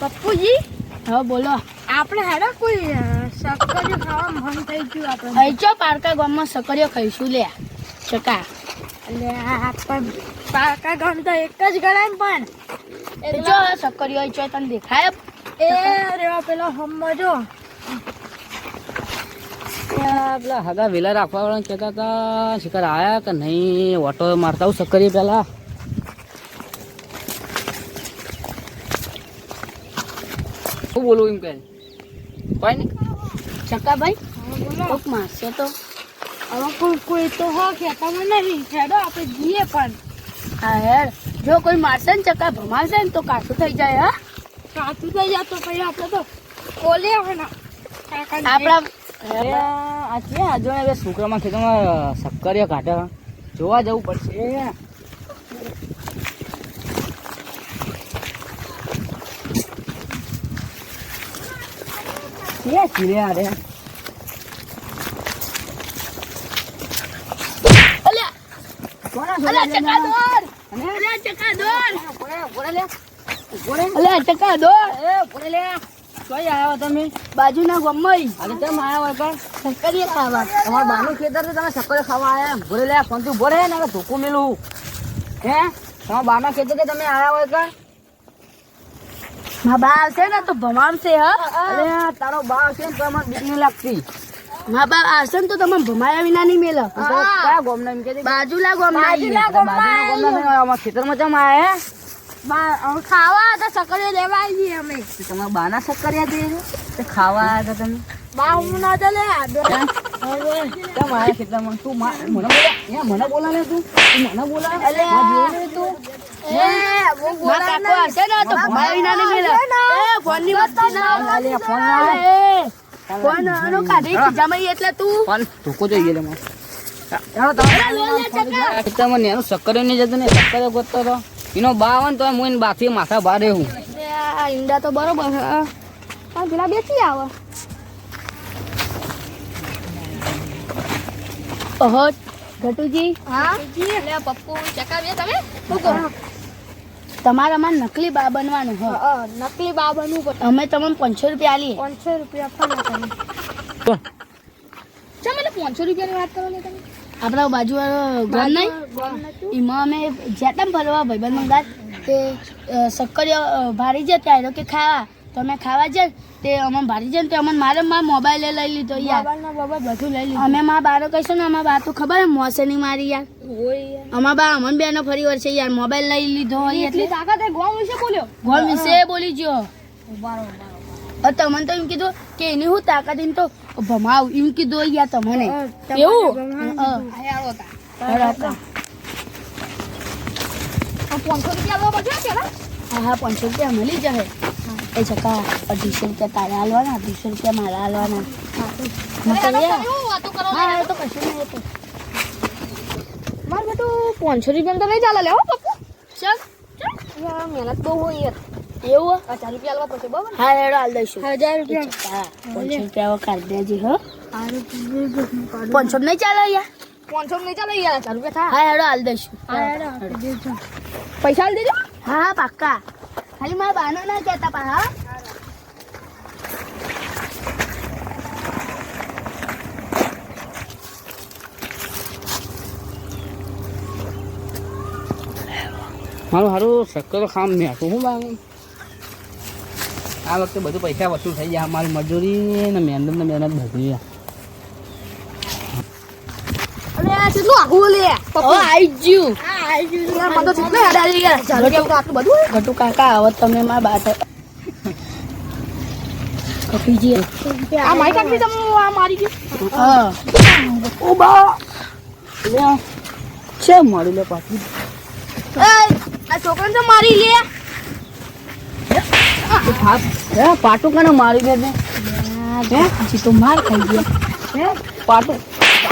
પપ્પુજી? હ બોલો. આપણે હેડો કોઈ અ, સક્કરિયું ખાવા મન થઈ ગયું આપણે અહીં ચો પારકા ગામમાં સકરીઓ ખાઈશું લે. ચકા. એટલે આ પણ પાકા ગામ તો એક જ ગણાય પણ. એ જો સકરીઓ અહીં ચો તને દેખાય. એ રેવા પેલો હમજો પેલા હગા વેલા રાખવા વાળા કહેતા હતા શિકાર આયા કે નહીં? ઓટો મારતા હું સક્કરી પેલા. શું બોલું એમ કે કોઈ નહીં. ચક્કાભાઈ કોક મારશે તો. હવે કોઈ કોઈ તો હો ખેતામાં નહીં હેડો આપણે જઈએ પણ. હા હેર જો કોઈ મારશે ને ચકા ભમાશે ને તો કાચું થઈ જાય હા? કાચું થઈ જાય તો પછી આપણે તો ઓલે આવવાના આપણા આજે આ છે આ જો ને બે છોકરામાં ખેતરમાં સક્કરિયા કાઢે જોવા જવું પડશે. ક્યાં ચીરે તમે? બાજુના ગામમાં ઈ આજે કેમ આવ્યા હોય પણ? સકરીઓ તમારા બાનું ખેતર તમે સક્કરે ખાવા આવ્યા ભરે લે પણ તું ભરે ને ધોકું મેલું. હે? તમારા બાના ખેતર કે તમે આવ્યા હોય કા મા બા આવશે ને તો ભમાવશે હા. અરે તારો બા છે ને તો મને બીક નહીં લાગતી. મા બા આવશે ને તો તમે ભમાયા વિના નહીં મેલો. કયા ગોમના એમ કે બાજુલા ગોમના બાજુલા ગોમના અમાર ખેતરમાં જમા આયા હે? બા- ખાવા તો સક્કરિયું લેવા આવીએ અમે. તમારા બાના સક્કરિયા દે ખાવા આવ્યા હતા તમે? બા હું ના તો લે આયા ખેતરમાં? તું મને બોલા મને બોલા ને મને તું? તમે સક્કરે નહીં જતું ને સક્કરે ગોતતો હતો એનો બા ને તો હું એને બાથી માથા ભારે હું. આ ઈંડા તો બરોબર છે. પેલા બેસી આવે. ઓહો ઘટુજી હા પપ્પુ ચકાવીએ તમે? શું કરો તમારામાં નકલી બા બનવાનું હો નકલી બા બનવું પડે. અમે તમને પાંચસો રૂપિયા આપીએ. પાંચસો રૂપિયા ફાળો તમે. ચમ એટલે પાંચસો રૂપિયાની વાત કરો ને તમે? આપણા બાજુવાળો ઘર નહીં એમાં અમે જ્યાં ફરવા ભાઈબંધ મંગાત તે અ, ભારી જતા આવ્યો કે ખાવા. તો અમે ખાવા જાય તે અમે ભારી જાય તે અમને મારે મારા મોબાઈલે લઈ લીધો યાર. બધું લઈ લીધું. અમે મારા બારો કહીશું ને અમારા બા તો ખબર મોસે નહીં મારી યાર. અમારા બા અમન બેનો ફરી વર્ષે યાર મોબાઈલ લઈ લીધો એટલે તાકાત ગોમ વિશે બોલ્યો. ગોમ વિશે બોલી ગયો. અ તમને તો એમ કીધું કે એની હું તાકાત એમ તો ભમાવ એમ કીધું યાર તમને. એવું. પાંચસો રૂપિયા હા હા પાંચસો રૂપિયા મળી જશે. એ ચકા અઢીસો રૂપિયા તારે હાલવાના અઢીસો રૂપિયા મારા હાલવાના. હા તો કશું નહીં મારે બેટું પાંચસો રૂપિયા તો નહીં ચાલે લેવો પપ્પુ. ચલ મહેનત બહુ હોય યાર. એવું હજાર રૂપિયા લેવા પડશે બરાબર હા હેડો હાલ દઈશું. હજાર એ પાંચસો રૂપિયા કાઢી દેજે હો. પાંચસો નહીં ચાલે યાર પાંચસો નહીં ચાલે યાર હજાર રૂપિયા હા હેડો હાલ દઈશું. પૈસા આલી દેજો. હા પાક્કા. ખાલી મારા બાનો ના કહેતા પા હા? મારું સારું શક્કર ખામ મેં હતું શું બાંગ આ વખતે બધું પૈસા વસૂલ થઈ ગયા મારી મજૂરી ને મહેનત ને મહેનત બધી. અરે આ કેટલું આઘું લે આઈ આવી ગયું. કાકા તમે મારા કપીજી આ મારી તમે આ મારી ગયું હા. ઓ બા લે છે મારું લે પાછું. એ આ છોકરાને તો મારી લે. હે પાટું કને મારી દે હે? તો માર ખાઈ ગયા. હે? પાટું.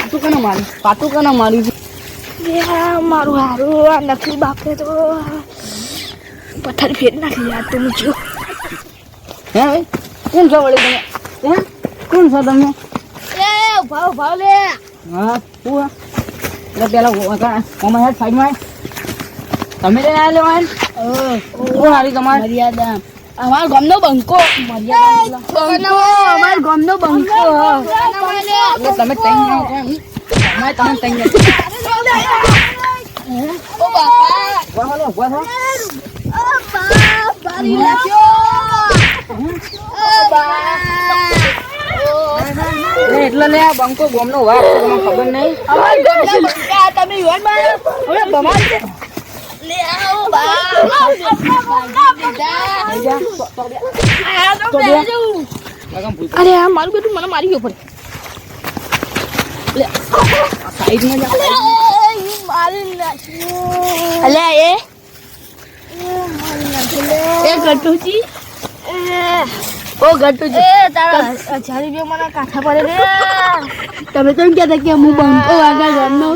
પાટું કને મારી પાતું કને મારી દે મારું હારું આ નકલી બાપે તો પથ્થર ફેર નાખી યાર તો મૂક્યું હે ભાઈ? કોણ છો વળી તમે? હે? કોણ છો તમે? એ ભાવ ભાવ લે. હા હું? એટલે પેલા ઓમાં હેડ સાઈડમાં તમે લેવા લેવા કોણ હારી તમારી? મર્યાદા. અમારા ગામનો બંકો. બંકો. અમારા ગામનો બંકો. એટલે તમે તઈ ના અમે તમે તઈ ના ઓ બાપા. ઊભા થો લે, ઊભા બારી નાખ્યો. એટલે લે આ બંકો ગોમનો તમને ખબર નહીં? અમારા ગામના બંકા તમે હવે ભમાલ લે આવો અરે આ મારું બેટું મને મારી ગયો પડે અલ્યા એ. એ ગટુજી ઓ ગટુજી એ તારા હજાર રૂપિયા મને કાઠા પડે રે તમે તો એમ કહેતા કે હું બંકો વાગા ઘરનો.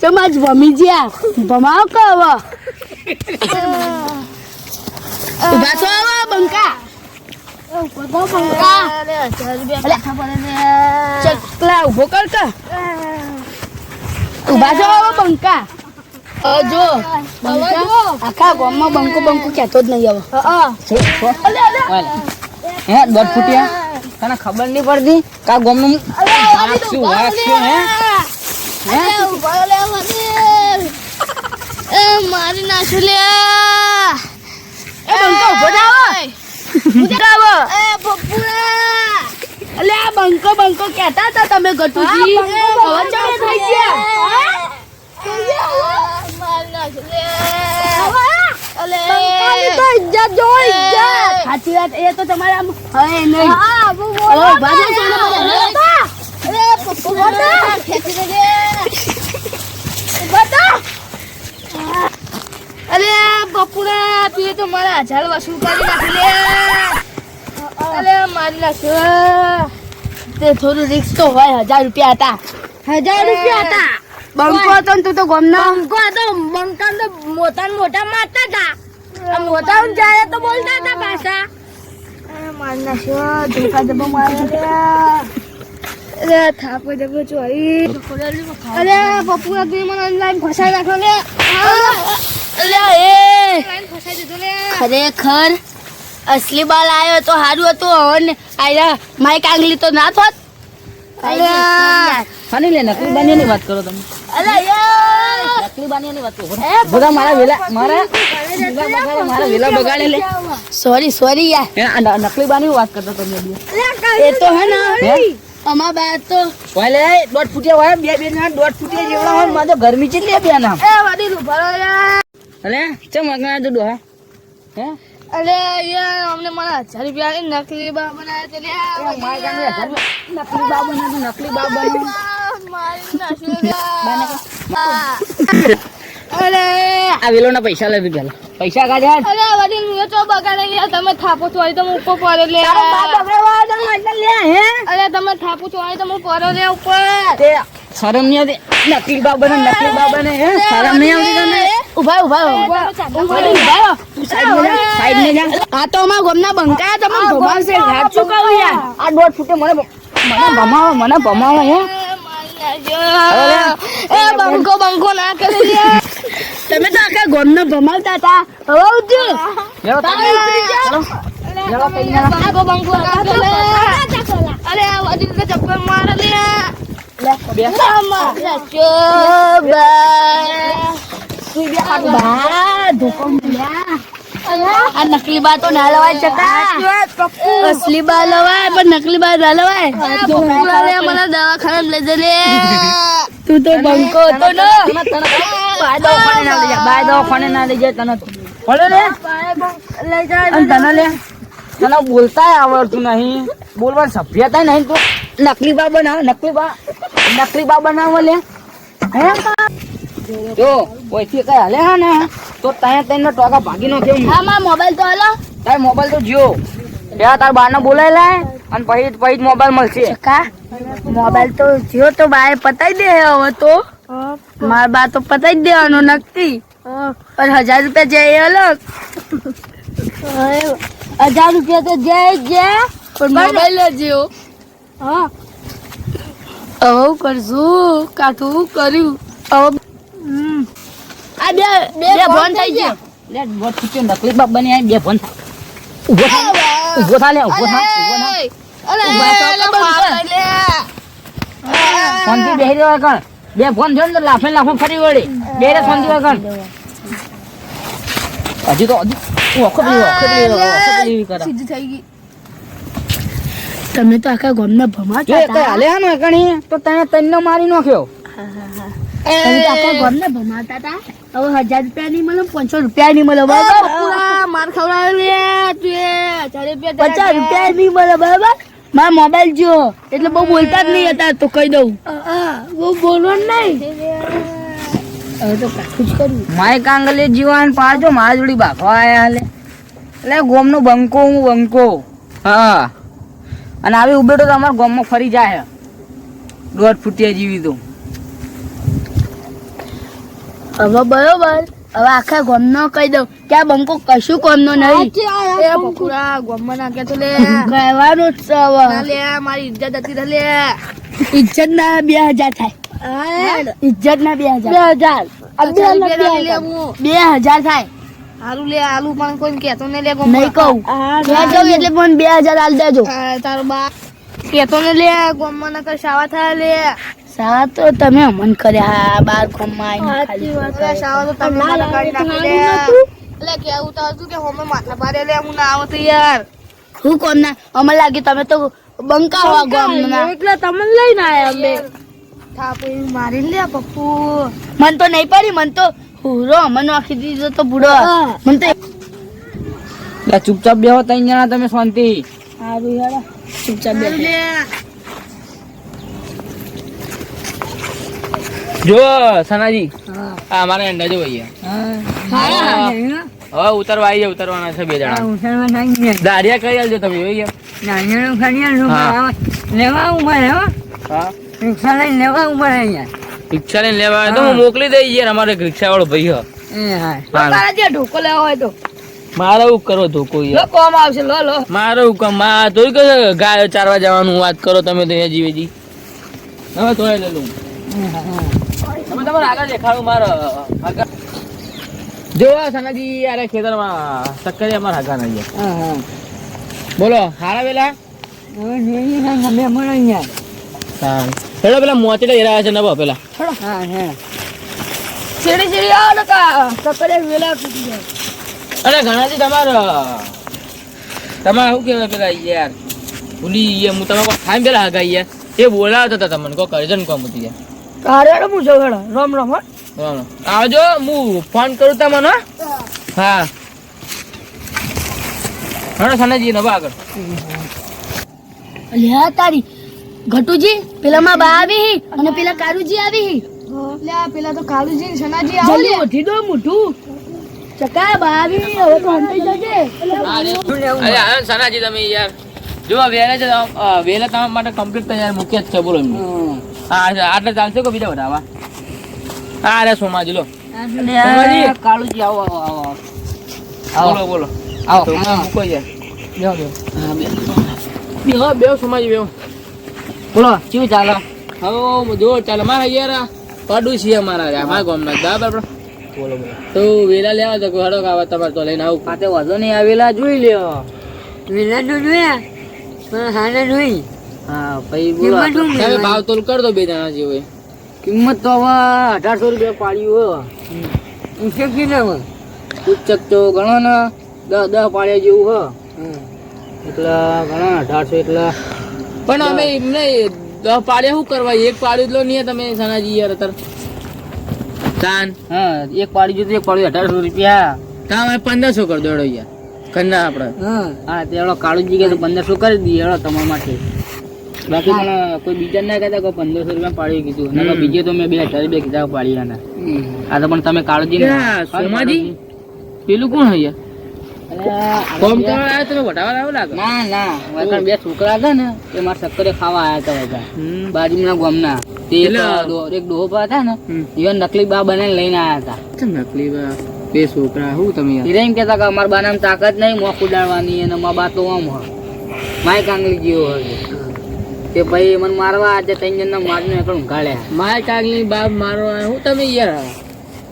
ચમ આજ ભમી જ્યા? ભમાવ કે હવે ઊભા છો બંકા? ચકલા ઊભો કર ઊભા છો બંકા? જો. આખા ગામમાં બંકો બંકો કહેતો જ નહીં હવે. હે દોઢ ફૂટિયા? તને ખબર નહીં પડતી કા ગોમનું શું શું હે? હે મારી નાખ્યું લે એ બંકો ઊભો થાવ એ પપ્પુડા અલે આ બંકો બંકો કહેતા હતા તમે ગટુજી. હવે ચમે થઈ ગયા? મારી લે સાચી વાત એ તો તમારે હવે નહીં. હા બહુ ઓ બધા અરે પપ્પુ બતા ખેંચી દે બતા પપ્પુડા તું તો મારા હજાર વસૂલ કરી નાખી લે. અરે મારી નાખ્યું તે થોડું રિક્સ તો હોય હજાર રૂપિયા હતા. હજાર રૂપિયા હતા? બંકો હતો ને તું તો ગમનો? બંકો તો બંકા તો મોટા ને મોટા મારતા હતા. મોટા જાય તો બોલતા હતા પાછા. મારી નાખ્યો ધોકા ધબો માર્યો અરે થાપો જબો ચોરી. અરે પપ્પુ મને ઓનલાઈન ફસાઈ નાખ્યો લે અરે એ ઓનલાઈન ફસાઈ દીધો લે ખરેખર અસલી બાલ આવ્યો તો સારું હતું હવે ને. આયરા માઈક આંગલી તો ના થોત. અલ્યા. લે નકલી બાનીઓની વાત કરો તમે. નકલી બાનીઓની વાત કરો. બધા મારા વેલા મારા મારા વેલા બગાડે લે. સોરી સોરી યાર. આ નકલી બાની વાત કરતો તમે એ તો હે ને અમાર બા તો ઓય દોઢ ફૂટિયા હોય બે બે ના દોઢ ફૂટિયા જેવડા હોય મારે ગરમી ચેટલી બે નામ એ અલે ચમ આગળ દુડો હા? હે? અરે યાર અમને મને હજાર રૂપિયા નકલી બા બનાવ્યા તે મારા નકલી બા બનાવો નકલી બા બનાવો. મારી નાખ્યું લે. અરે આવેલો વેલો ના પૈસા લેવી પેલા. પૈસા કાઢ્યા અરે વડીલ હું તો બગાડે યાર તમે થાપો ચોરી તો હું ઉપર પડે લે. અરે તમે થાપો ચોરી તો હું પડો લે ઉપર. શરમ નહીં આવતી નકલી બાબા ને નકલી બાબા ને શરમ નહીં આવતી તને ઊભા. ઊભા સાઈડ ને જા. આ તો અમારા ગમના બંકા તમે ભમાવશે ઘાટ ચૂકવું યાર. આ દોઢ ફૂટે મને મને ભમાવો મને ભમાવો હે. એ બંકો બંકો ના કરી તમે તો આખા ગામનો ભમાવતા હતા. હવે તમે ચલો બંકો અરે આ ચપ્પલ મારે લે બે બા ધોકો મળ્યા આ નકલી બા તો ના લવાય ચકા અસલી બા લવાય પણ નકલી બા ના લવાય મને દવાખાના લઈ જલે તું તો બંકો હતો ને બાય દવાખાને ના લઈ જા બાય દવાખાને ના લઈ જાય તને ભલે લે લઈ જાય તને લે. તને બોલતાય આવડતું નહીં. બોલવાની સભ્યતા નહીં તો. નકલી બા બનાવ નકલી બા. નકલી બા બનાવો લે. હે? જો ઓઈથી કઈ હાલે હા ને? તો ત્યાં તને ટોકા ભાગી નો કેમ હા મારા મોબાઈલ તો હાલો. તાર મોબાઈલ તો જીઓ ત્યાં તાર બાર ને બોલાય લે અને પછી પછી મોબાઈલ મળશે. કા મોબાઈલ તો જીઓ તો બાએ પતાઈ દે હવે તો. મારા બા તો પતાઈ જ દેવાનો નક્કી. પણ હજાર રૂપિયા જાય એ અલગ. હજાર રૂપિયા તો જાય જાય પણ મોબાઈલ જ જેવો હા. હવે કરશું? કાઠું કર્યું? હવે. આ બે બે ફોન થઈ ગયા. લે બોટ ફૂટ્યો નકલી બાપ બની આવી બે ફોન થાય ઊભો થા લે ઊભા થા, લે! શાંતિ બેહી રહ્યો કણ બે ફોન ને તો લાફે લાફો ફરી વળી. બે ફોન શાંતિ હોય કણ હજી તો હજી સીધી થઈ ગઈ તમે તો આખા ગામના ભમા છો કઈ હાલે હા ને કણી તો તને તન્નો મારી નાખ્યો. તમે તો આખા ગામના ભમાતા હતા હવે હજાર રૂપિયા નહીં મળે પાંચસો રૂપિયા નહીં મળે બરાબર? માર ખવડાવે લે તું એ. હજાર રૂપિયા પચાસ રૂપિયા નહીં મળે બરાબર? મારા મોબાઈલ જો એટલે બહુ બોલતા જ નહીં હતા તો કહી દઉં. બહુ બોલવાનું નહીં હવે તો કાઠું જ કર્યું માય કાંગલે જીવાન પાછો મારા જોડી બાફવા આયા હાલે. એટલે ગોમનો બંકો હું બંકો. હા. અને આવી ઉભેટો તો અમારા ગોમમાં ફરી જાય. દોઢ ફૂટિયા જીવી તો. હવે બરોબર. હવે આખા ગામનો કહી દઉં. કે આ બંકો કશું કોમનો નહીં. એ બકુરા ગોમમાં નાખે તો લે. કહેવાનું જ છે હવે. મારી ઇજ્જત હતી લે ઇજ્જત ના બે હજાર થાય. ઇજ્જત ના બે હજાર. બે હજાર. બે હજાર થાય. આલુ લે આલુ પણ કોઈ કેતો ને લે નહીં કહું. જાઉં એટલે પણ બે હજાર આલ દેજો. તારો બા કેતો ને લે ગોમમાં નકર શાવા થાય લે. સા તો તમે અમન કર્યા. બાર ગોમમાં આવીને શાવા તો તમે મને કાઢી નાખી લે. એટલે કેવું તો હતું કે હોમે માથા પાડે લે હું ના આવો તો યાર હું કોમ ના અમને લાગે તમે તો બંકા હવા ગામના. એટલે તમને લઈને આયા અમે. થાપ મારી લે પપ્પુ. મન તો નહીં પડી મન તો હુરો મન આખી દીધો તો બુડો. મન તો ચૂપચાપ બેહો જણા તમે શાંતિ. યાર ચૂપચાપ બેઠો જો સનાજી. હા. અમારા અંડા જો હવે ઉતરવા આવી જાય ઉતરવાના છે બે જણા. દારિયા કરી આલજો તમે જોઈ ગયા. હા. રિક્ષા લઈને લેવા ઉપર અહીંયા રિક્ષા લઈને આવે તો હું. મોકલી દઈ યાર અમારે એક રિક્ષા વાળો ભાઈ હો. હા. તારા જે ઢોકો લેવા હોય તો. મારે એવું કરો ધોકો યાર. કોમ આવશે લો લો. મારે હું કોમમાં તો કે ગાયો ચારવા જવાનું વાત કરો તમે તો અહીંયા જીવેજી હવે તો લઈ લઉં તમે તમારે આગળ દેખાડો મારો આગળ. જો આ સનાજી યાર ખેતરમાં ટક્કરી અમારા હાકા હા બોલો હારા વેલા? સારું હેડો પેલા મોચડે હેરા છે નવો પેલા. સીડી સીડી આવો ને કા ટકરે વેલા તૂટી જાય. અરે ઘણાથી તમારે તમારે શું કહેવાય પેલા યાર? ભૂલી ગયા હું તમે કોઈ ખાઈ પેલા હગા યાર એ બોલાવતા હતા તમને કોઈ કરજન કોમ હતી યાર હું જો હેડો. રમ રમ હો. બરાબર. આવજો હું ફોન કરું તમને હા. હા. હેડો સનાજી નવા આગળ. લ્યા તારી ઘટુજી પેલા માં બા આવી હી અને પેલા કારુજી આવી હી. લે આ પેલા તો કાળુજી ને સનાજી આવો ઉઠી દો મુઠું ચકા બા આવી હી, હવે તો હંતાઈ જજે. અરે આ સનાજી તમે યાર. જો વેલા જ વેલા તમારા માટે કમ્પ્લીટ તૈયાર મૂક્યા જ છે બોલો એમને. હા આટલે ચાલશે કે બીજા વધારવા હા અરે સોમાજી લો. કાળુજી આવો આવો આવો. બોલો બોલો. આવો. મૂકો યાર. બેહો બે સોમાજી બેહો બોલો કેવું ચાલે? હવે જો ચાલે. મારા યાર પાડું છીએ અમારા અમારા ગામના. બરાબર બોલો બોલો. તો વેલા લેવા તો હડો કાવા તમારે તો લઈને આવું. કાતે વાંધો નહીં આવેલા જોઈ લ્યો. વેલા તો જોયા પણ હાને જોઈ. હા પછી બોલો. તમે ભાવ તોલ કર દો બે જણા જેવો કિંમત તો હવે અઢારસો રૂપિયા પાડ્યું હો ઉછેક કીધે ઉચ્ચક તો ઘણો ને દસ દસ પાડ્યા જેવું હ એટલે ઘણા અઢારસો એટલે પણ અમે એમને દસ પાડે શું કરવા? એક પાડ્યું લો નહીં તમે સનાજી યાર અત્યારે. તાન. હા એક પાડી જોતું એક પાડી અઢારસો રૂપિયા. તા અમે પંદરસો કર દોડો યાર. કરના આપણે હા. તે એનો કાળુજી કે પંદરસો કરી દઈએ એનો તમારા માટે. બાકી પણ કોઈ બીજા ના કહેતા કોઈ પંદરસો રૂપિયા પાડી કીધું. અને બીજે તો મેં બે હજાર રૂપિયા કીધા પાડી આ તો પણ તમે કાળુજી સોમાજી? પેલું કોણ હોય કોમ તો આવ્યો તમે? વટાવા આવ્યો લાગે? ના ના. વૈકણ બે છોકરા હતા ને એ મારા સક્કરે ખાવા આવ્યા હતા વૈકણ બાજુના ગામના. તે એક એટલે- ડો- એક ડોહા હતા ને હમ. નકલી બા બનાવીને લઈને આવ્યા હતા. નકલી બા? બે છોકરા હું તમે? યાર હીરા કહેતા કે અમારા બાનામાં તાકાત નહીં મોં ઉડાડવાની અને મા બા તો આમ હોય. માય કાંગલી જેવો હશે તે ભાઈ મને મારવા આજે ત્રણ જણના મારને એકણ ગાળે માય કાંગલી બાપ મારવા હું તમે યાર?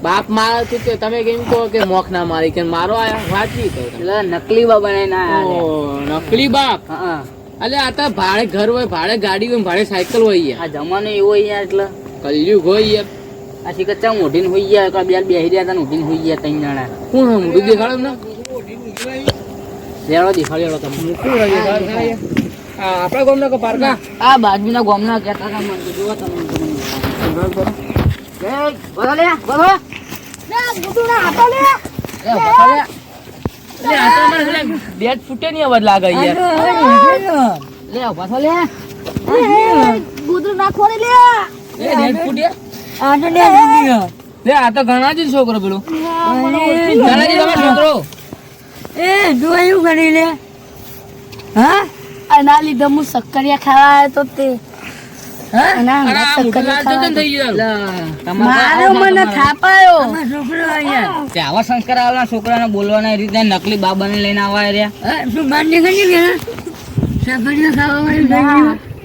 બાપ મારે તો કે તમે કેમ કહો કે મોખ ના મારી કે મારો આયા વાંચી તો એટલે નકલી બાપ બનાવીને આયા નકલી બાપ? એટલે આ તો ભાડે ઘર હોય ભાડે ગાડી હોય ભાડે સાયકલ હોય આ જમાનો એવો યાર એટલે. કલયુગ હોય યાર. આ શીખર મોઢીને હોઈ ગયા એકલા બે બેહી રહ્યા હતા ઉઠીને હોઈ ગયા ત્રણ જણા. કોણ મોઢું દેખાડો ને લેવડો દેખાડો તમે મૂકું આપણા ગામના કો પારકા? આ બાજુના ગામના કહેતા હતા મને જોવા તમે. બોલો લે, લે એ, લે. તો બેટ ફૂટે ની અવાજ લાગે યાર. લે, ઊભા થો લે. ગુડુ ના ખોરી લે એ બેટ ફૂટે. લે આ તો ઘણાજી છોકરો પેલો. ઘણાજી તમારો છોકરો આના લીધે હું સક્કરિયા ખાવા આવ્યો તો તે આના આ હંગાત મોટું સક્કરિયા ખાવા મને થાપાયો તે. આવા સંસ્કાર આવેલા છોકરાને બોલવાના એ રીતે નકલી બાબાને લઈને આવા રહ્યા.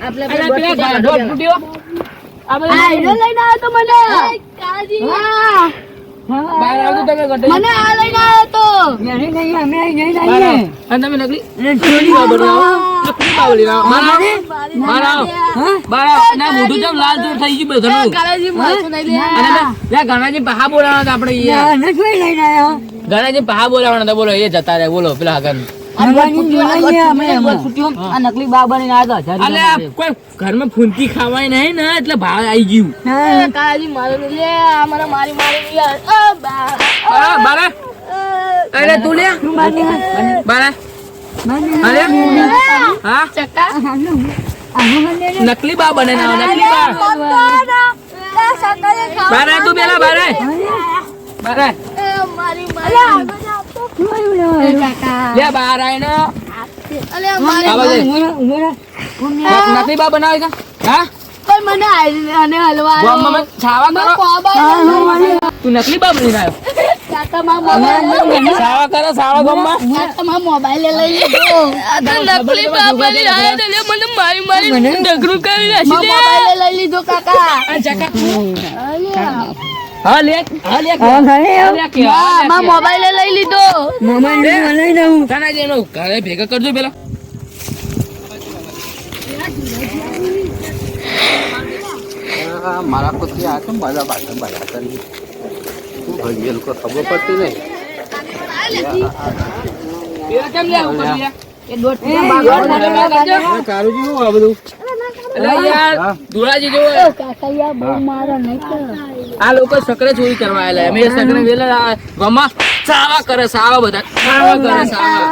આપણે અરે પેલા ગાઢો ફૂટ્યો. આ બધા આ હીરો લઈને આવ્યો તો મને. મને આ લઈને આવ્યો તો નકલી. ના, મોઢું લાલ થઈ ગયું. અને ગણાજી પહા બોલાવવાના આપણે ગણાજી પહા બોલાવવાના બોલો એ જતા રે બોલો પેલા આગળ આ નકલી કોઈ ઘરમાં ફૂંકી ખાવાય નહીં ને એટલે ભાવ આવી ગયું. લે મને મારી મારી બા. બારા. અરે તું લે. બારા અરે હા? નકલી બા બને ના નકલી બા. બારા તું પેલા બારા. બારા. મારી મારી. લે બાર આઈને અલે મારી આવા દે. નકલી બા બનાવે છે હા? પણ મને આ- હલવા છાવા કરો. તું નકલી બા બની મોબાઈલ સાવા કરો સાવા ગામમાં. મોબાઈલ લઈ નકલી બાબાની આયા તો લે મને મારી મારી ડગરું કરી નાખી મોબાઈલ લઈ લીધો કાકા. હા હા લે હા લે કે હા, મોબાઈલ લઈ લીધો કાનાજી એનો ઘરે ભેગા કરજો પેલા. મારા પછી આ કેમ બધા બાજા બાજા કરી શું ભાઈ એ લોકો ખબર પડતી નહીં. કેમ લે ઉપર લે. એ દોઢ અરે કારુજી શું આ બધું? આ લોકો સકરે ચોરી કરવા આયેલા અમે સકરે વેલા આ સાવા કરે સાવા બધા. સાવા કરે સાવા.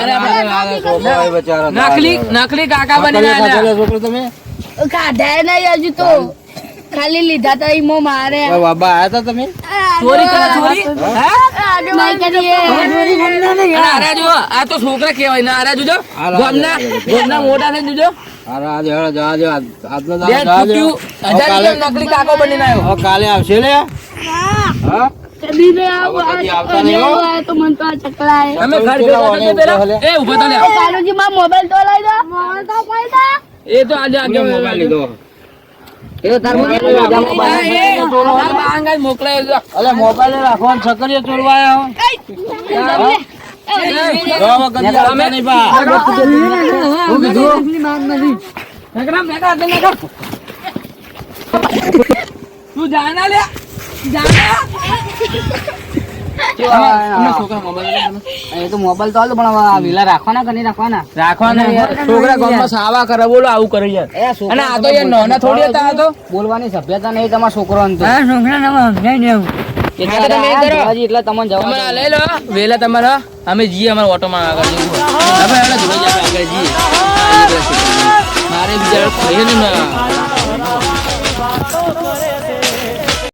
અરે આપણે છોકરા બચારા નકલી નકલી કાકા બની તમે? કાઢાય નહીં હજુ તો. ખાલી લીધા તો ઈમો મારે. બાબા આયા હતા તમે? ચોરી કરે ચોરી? હે? નહીં. કરીએ જો આ તો છોકરા કહેવાય. ને જોજો ગામના ગામના મોટા જોજો. નકલી કાકો આવ્યો. કાલે આવશે લે. હા. કદી નહીં આવું આવતા અને હો. તો મને તો આ ચકલાય. અમે ઘર ભેગા પેલા. એ ઊભા તો લે. કાલુજી માં મોબાઈલ તો લઈ દો. મોબાઈલ તો પડી દો એ તો આજે આજે મોબાઈલ લીધો. મોબાઈલ મોબાઈલ છકરીઓ ચોરવા આવ્યા હો. જો હવે કદી આવતા નહીં બા હું. કીધું? તું જાના લે. જાના મોબાઈલ તો મોબાઈલ તો હાલ પણ આ વેલા રાખવાના કે નહીં રાખવાના? રાખવાના. છોકરા ગામમાં સાવા કરે બોલો આવું કરે યાર. એ આ છોકરા અને આ તો યાર નાના થોડી હતા તો. બોલવાની સભ્યતા નહીં તમારા છોકરો એ તો તમે એ કરો. એટલે તમને જવા લઈ લો વેલા તમારા અમે જઈએ અમારા ઓટોમાં આગળ જઈએ આપણે હેડો ધોઈ જાય આગળ જઈએ. મારે બીજા